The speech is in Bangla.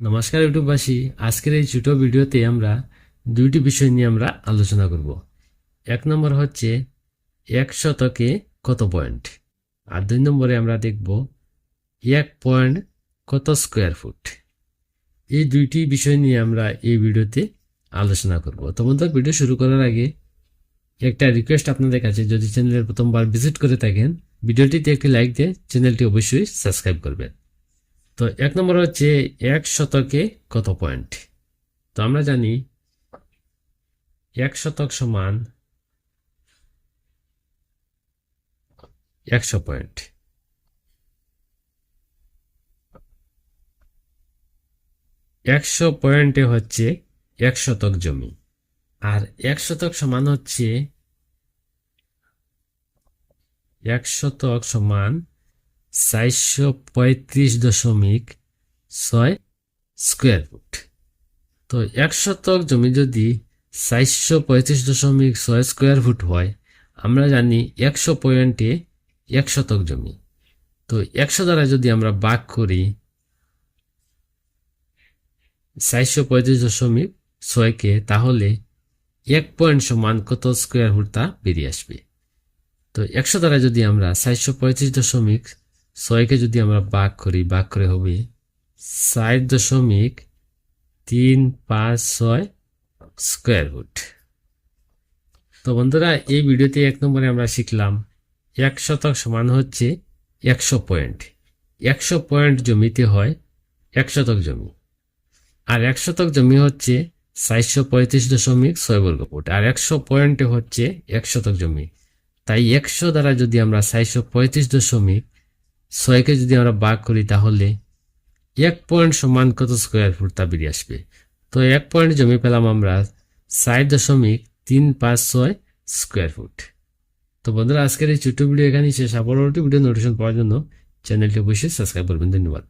নমস্কার ইউটিউববাসী। আজকের এই ছোট ভিডিওতে আমরা দুইটি বিষয় নিয়ে আমরা আলোচনা করব। এক নম্বর হচ্ছে এক শতকে কত পয়েন্ট? আর দুই নম্বরে আমরা দেখব এক পয়েন্ট কত স্কোয়ার ফুট। এই দুইটি বিষয় নিয়ে আমরা এই ভিডিওতে আলোচনা করব। তো ভিডিও শুরু করার আগে একটা রিকোয়েস্ট আপনাদের কাছে। যদি চ্যানেলের প্রথমবার ভিজিট করে থাকেন, ভিডিওটিতে একটি লাইক দিয়ে চ্যানেলটি অবশ্যই সাবস্ক্রাইব করবেন। তো এক নম্বর হচ্ছে এক শতকে কত পয়েন্ট তো আমরা জানি এক শতক সমান একশো পয়েন্ট একশো পয়েন্টে হচ্ছে এক শতক জমি। আর এক শতক সমান হচ্ছে এক শতক সমান চারশো পঁয়ত্রিশ দশমিক ছয় স্কোয়ার ফুট। তো এক শতক জমি যদি চারশো পঁয়ত্রিশ দশমিক ছয় স্কোয়ার ফুট হয়, আমরা জানি একশো পয়েন্টে এক শতক জমি। তো একশো দ্বারা যদি আমরা ভাগ করি চারশো পঁয়ত্রিশ দশমিক ছয়কে তাহলে এক পয়েন্ট সমান কত স্কোয়ার ফুট তা বেরিয়ে আসবে। তো একশো দ্বারা যদি আমরা চারশো পঁয়ত্রিশ দশমিক ছয়কে যদি আমরা ভাগ করি, ভাগ করে হবে ষাট দশমিক তিন পাঁচ ছয় স্কোয়ার ফুট তো বন্ধুরা, এই ভিডিওতে এক নম্বরে আমরা শিখলাম এক শতক সমান হচ্ছে একশো পয়েন্ট। একশো পয়েন্ট জমিতে হয় এক শতক জমি। আর এক শতক জমি হচ্ছে চারশো পঁয়ত্রিশ দশমিক ছয় বর্গ ফুট। আর একশো পয়েন্টে হচ্ছে এক শতক জমি। তাই একশো দ্বারা যদি আমরা চারশো পঁয়ত্রিশ দশমিক ছয়কে যদি আমরা বাঘ করি তাহলে এক পয়েন্ট সমান কত স্কোয়ার ফুট তা বেরিয়ে আসবে? তো এক পয়েন্ট জমি পেলাম আমরা চার দশমিক তিন পাঁচ ছয় স্কোয়ার ফুট তো বন্ধুরা, আজকের এই ছোট্ট ভিডিও এখানেই শেষ। আবার ভিডিও নোটিফিকেশন পাওয়ার জন্য চ্যানেলটি অবশ্যই সাবস্ক্রাইব করবেন। ধন্যবাদ।